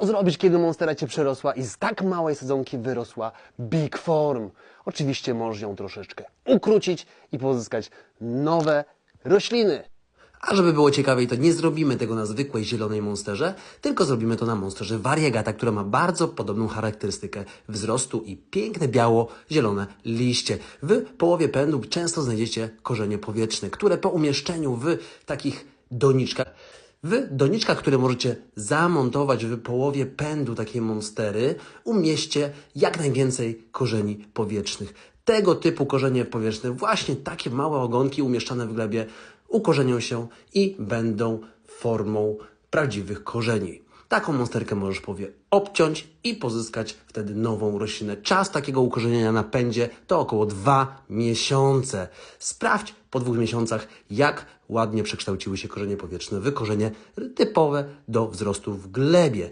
Co zrobić, kiedy monstera cię przerosła i z tak małej sadzonki wyrosła Big Form? Oczywiście możesz ją troszeczkę ukrócić i pozyskać nowe rośliny. A żeby było ciekawiej, to nie zrobimy tego na zwykłej zielonej monsterze, tylko zrobimy to na monsterze variegata, która ma bardzo podobną charakterystykę wzrostu i piękne biało-zielone liście. W połowie pędu często znajdziecie korzenie powietrzne, które po umieszczeniu w takich doniczkach w doniczkach, które możecie zamontować w połowie pędu takiej monstery, umieście jak najwięcej korzeni powietrznych. Tego typu korzenie powietrzne, właśnie takie małe ogonki umieszczane w glebie, ukorzenią się i będą formą prawdziwych korzeni. Taką monsterkę możesz powie obciąć i pozyskać wtedy nową roślinę. Czas takiego ukorzenienia na pędzie to około dwa miesiące. Sprawdź po dwóch miesiącach, jak ładnie przekształciły się korzenie powietrzne w korzenie typowe do wzrostu w glebie.